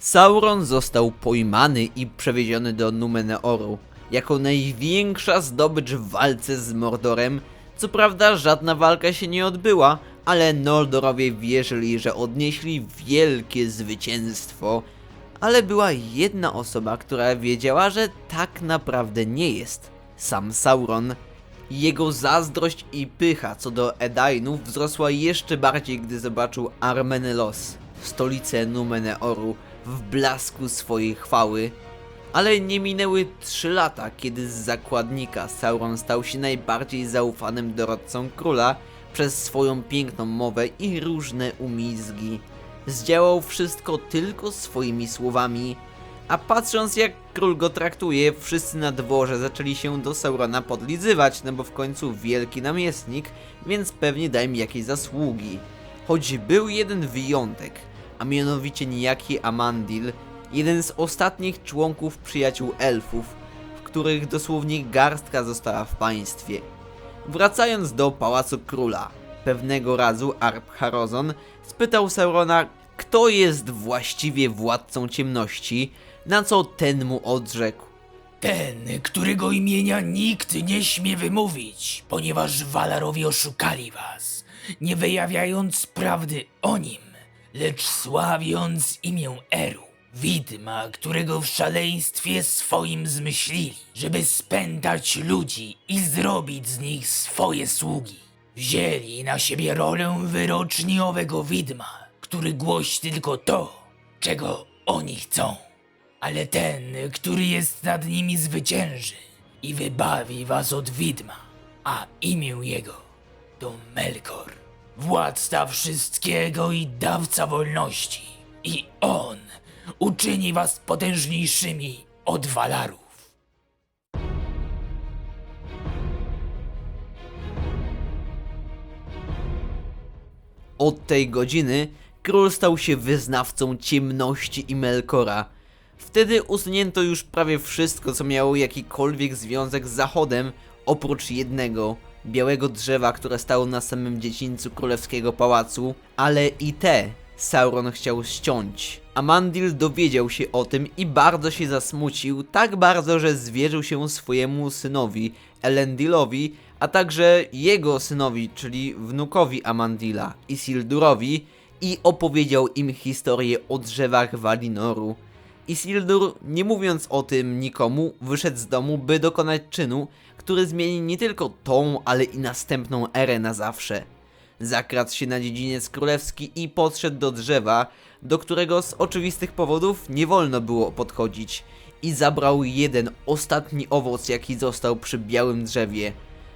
Sauron został pojmany i przewieziony do Numeneoru jako największa zdobycz w walce z Mordorem. Co prawda żadna walka się nie odbyła, ale Noldorowie wierzyli, że odnieśli wielkie zwycięstwo. Ale była jedna osoba, która wiedziała, że tak naprawdę nie jest. Sam Sauron. Jego zazdrość i pycha co do Edainów wzrosła jeszcze bardziej, gdy zobaczył Armenelos, stolicę Numeneoru, w blasku swojej chwały. Ale nie minęły trzy lata, kiedy z zakładnika Sauron stał się najbardziej zaufanym doradcą króla przez swoją piękną mowę i różne umizgi. Zdziałał wszystko tylko swoimi słowami, a patrząc jak król go traktuje, wszyscy na dworze zaczęli się do Saurona podlizywać, no bo w końcu wielki namiestnik, więc pewnie daj mi jakieś zasługi. Choć był jeden wyjątek, a mianowicie niejaki Amandil, jeden z ostatnich członków przyjaciół elfów, w których dosłownie garstka została w państwie. Wracając do Pałacu Króla, pewnego razu Arp Harozon spytał Saurona, kto jest właściwie władcą ciemności, na co ten mu odrzekł. Ten, którego imienia nikt nie śmie wymówić, ponieważ Walarowie oszukali was, nie wyjawiając prawdy o nim, lecz sławiąc imię Eru, widma, którego w szaleństwie swoim zmyślili, żeby spętać ludzi i zrobić z nich swoje sługi. Wzięli na siebie rolę wyroczni owego widma, który głosi tylko to, czego oni chcą. Ale ten, który jest nad nimi zwycięży i wybawi was od widma, a imię jego to Melkor, władca wszystkiego i dawca wolności. I on uczyni was potężniejszymi od Walarów. Od tej godziny król stał się wyznawcą ciemności i Melkora. Wtedy usunięto już prawie wszystko, co miało jakikolwiek związek z Zachodem, oprócz jednego białego drzewa, które stało na samym dziedzińcu królewskiego pałacu, ale i te Sauron chciał ściąć. Amandil dowiedział się o tym i bardzo się zasmucił, tak bardzo, że zwierzył się swojemu synowi, Elendilowi, a także jego synowi, czyli wnukowi Amandila, Isildurowi, i opowiedział im historię o drzewach Valinoru. Isildur, nie mówiąc o tym nikomu, wyszedł z domu, by dokonać czynu, który zmieni nie tylko tą, ale i następną erę na zawsze. Zakradł się na dziedziniec królewski i podszedł do drzewa, do którego z oczywistych powodów nie wolno było podchodzić i zabrał jeden ostatni owoc, jaki został przy białym drzewie.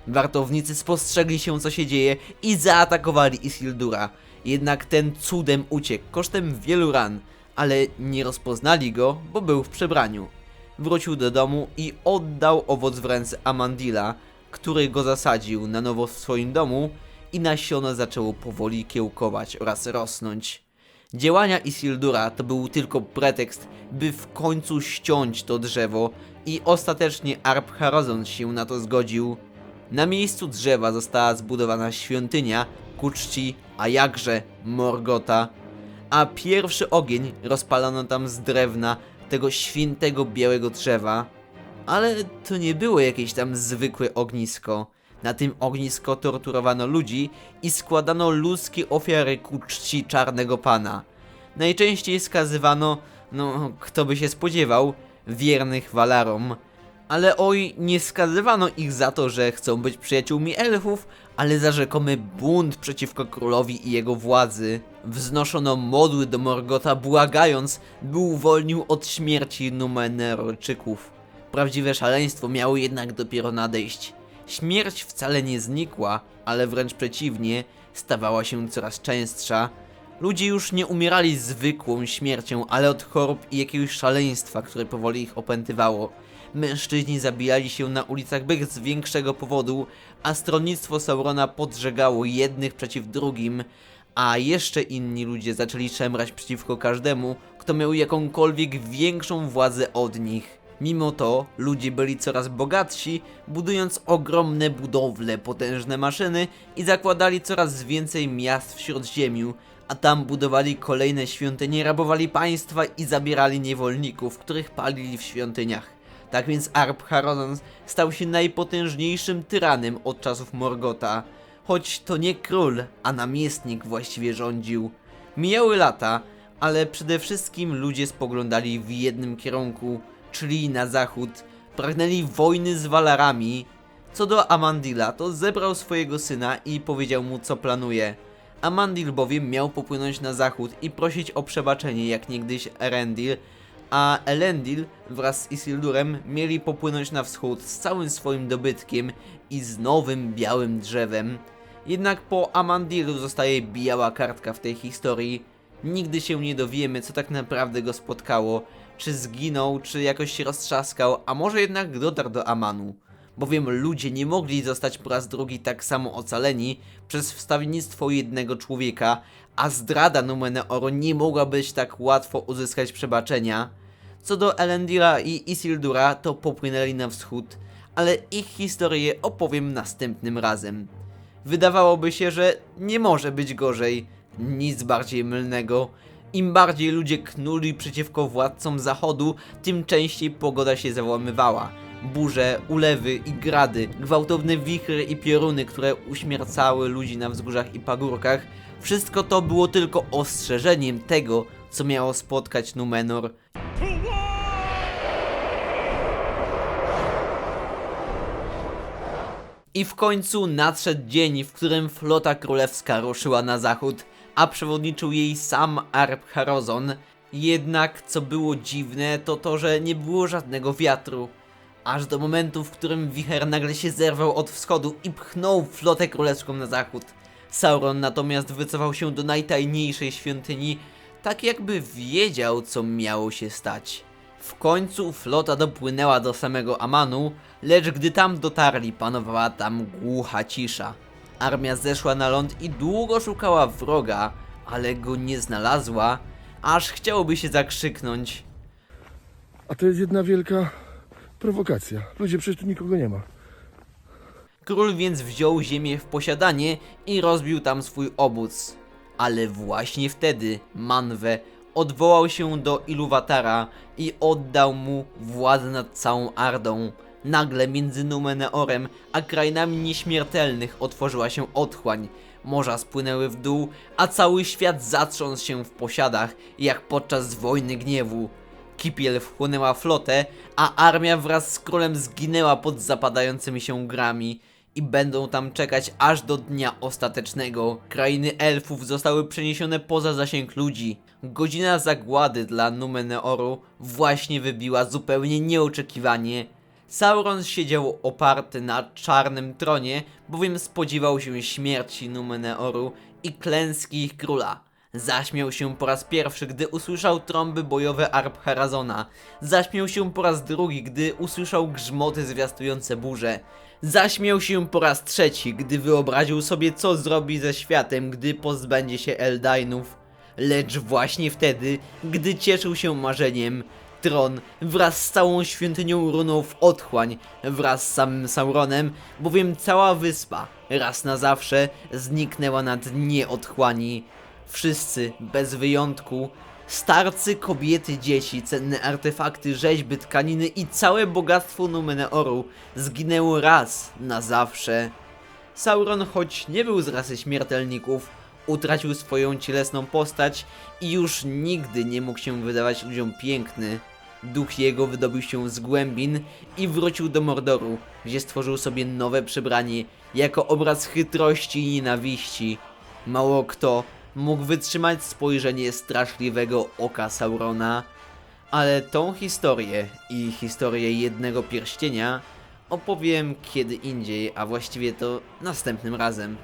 Wartownicy spostrzegli się co się dzieje i zaatakowali Isildura. Jednak ten cudem uciekł kosztem wielu ran, ale nie rozpoznali go, bo był w przebraniu. Wrócił do domu i oddał owoc w ręce Amandila, który go zasadził na nowo w swoim domu i nasiona zaczęło powoli kiełkować oraz rosnąć. Działania Isildura to był tylko pretekst, by w końcu ściąć to drzewo i ostatecznie Arp Harazon się na to zgodził. Na miejscu drzewa została zbudowana świątynia ku czci, a jakże Morgota, a pierwszy ogień rozpalono tam z drewna tego świętego białego drzewa. Ale to nie było jakieś tam zwykłe ognisko. Na tym ognisko torturowano ludzi i składano ludzkie ofiary ku czci czarnego pana. Najczęściej skazywano, no kto by się spodziewał, wiernych Valarom. Ale oj, nie skazywano ich za to, że chcą być przyjaciółmi elfów, ale za rzekomy bunt przeciwko królowi i jego władzy. Wznoszono modły do Morgota, błagając, by uwolnił od śmierci Numenerczyków. Prawdziwe szaleństwo miało jednak dopiero nadejść. Śmierć wcale nie znikła, ale wręcz przeciwnie, stawała się coraz częstsza. Ludzie już nie umierali zwykłą śmiercią, ale od chorób i jakiegoś szaleństwa, które powoli ich opętywało. Mężczyźni zabijali się na ulicach bez większego powodu, a stronnictwo Saurona podżegało jednych przeciw drugim, a jeszcze inni ludzie zaczęli szemrać przeciwko każdemu, kto miał jakąkolwiek większą władzę od nich. Mimo to ludzie byli coraz bogatsi, budując ogromne budowle, potężne maszyny i zakładali coraz więcej miast w śródziemiu, a tam budowali kolejne świątynie, rabowali państwa i zabierali niewolników, których palili w świątyniach. Tak więc Arp-Harazon stał się najpotężniejszym tyranem od czasów Morgota, choć to nie król, a namiestnik właściwie rządził. Mijały lata, ale przede wszystkim ludzie spoglądali w jednym kierunku, czyli na zachód. Pragnęli wojny z Walarami. Co do Amandila, to zebrał swojego syna i powiedział mu co planuje. Amandil bowiem miał popłynąć na zachód i prosić o przebaczenie jak niegdyś Erendil, a Elendil wraz z Isildurem mieli popłynąć na wschód z całym swoim dobytkiem i z nowym białym drzewem. Jednak po Amandilu zostaje biała kartka w tej historii. Nigdy się nie dowiemy, co tak naprawdę go spotkało. Czy zginął, czy jakoś się roztrzaskał, a może jednak dotarł do Amanu. Bowiem ludzie nie mogli zostać po raz drugi tak samo ocaleni przez wstawiennictwo jednego człowieka, a zdrada Numeneoro nie mogła być tak łatwo uzyskać przebaczenia. Co do Elendila i Isildura, to popłynęli na wschód, ale ich historię opowiem następnym razem. Wydawałoby się, że nie może być gorzej. Nic bardziej mylnego. Im bardziej ludzie knuli przeciwko władcom zachodu, tym częściej pogoda się załamywała. Burze, ulewy i grady, gwałtowne wichry i pioruny, które uśmiercały ludzi na wzgórzach i pagórkach, wszystko to było tylko ostrzeżeniem tego, co miało spotkać Numenor. I w końcu nadszedł dzień, w którym flota królewska ruszyła na zachód, a przewodniczył jej sam Arp-Harazon. Jednak co było dziwne, to to, że nie było żadnego wiatru. Aż do momentu, w którym wicher nagle się zerwał od wschodu i pchnął flotę królewską na zachód. Sauron natomiast wycofał się do najtajniejszej świątyni, tak jakby wiedział, co miało się stać. W końcu flota dopłynęła do samego Amanu, lecz gdy tam dotarli, panowała tam głucha cisza. Armia zeszła na ląd i długo szukała wroga, ale go nie znalazła, aż chciałoby się zakrzyknąć. A to jest jedna wielka prowokacja. Ludzie, przecież tu nikogo nie ma. Król więc wziął ziemię w posiadanie i rozbił tam swój obóz. Ale właśnie wtedy Manwe odwołał się do Iluwatara i oddał mu władzę nad całą Ardą. Nagle między Numeneorem a krainami nieśmiertelnych otworzyła się otchłań. Morza spłynęły w dół, a cały świat zatrząsł się w posiadach, jak podczas wojny gniewu. Kipiel wchłonęła flotę, a armia wraz z królem zginęła pod zapadającymi się grami i będą tam czekać aż do dnia ostatecznego. Krainy elfów zostały przeniesione poza zasięg ludzi. Godzina zagłady dla Numeneoru właśnie wybiła zupełnie nieoczekiwanie. Sauron siedział oparty na czarnym tronie, bowiem spodziewał się śmierci Numeneoru i klęski ich króla. Zaśmiał się po raz pierwszy, gdy usłyszał trąby bojowe Arp-Harazona. Zaśmiał się po raz drugi, gdy usłyszał grzmoty zwiastujące burze. Zaśmiał się po raz trzeci, gdy wyobraził sobie, co zrobi ze światem, gdy pozbędzie się Eldainów. Lecz właśnie wtedy, gdy cieszył się marzeniem, tron wraz z całą świątynią runął w otchłań, wraz z samym Sauronem, bowiem cała wyspa, raz na zawsze, zniknęła na dnie otchłani. Wszyscy, bez wyjątku, starcy, kobiety, dzieci, cenne artefakty, rzeźby, tkaniny i całe bogactwo Numeneoru zginęło raz na zawsze. Sauron, choć nie był z rasy śmiertelników, utracił swoją cielesną postać i już nigdy nie mógł się wydawać ludziom piękny. Duch jego wydobył się z głębin i wrócił do Mordoru, gdzie stworzył sobie nowe przebranie jako obraz chytrości i nienawiści. Mało kto mógł wytrzymać spojrzenie straszliwego oka Saurona, ale tą historię i historię jednego pierścienia opowiem kiedy indziej, a właściwie to następnym razem.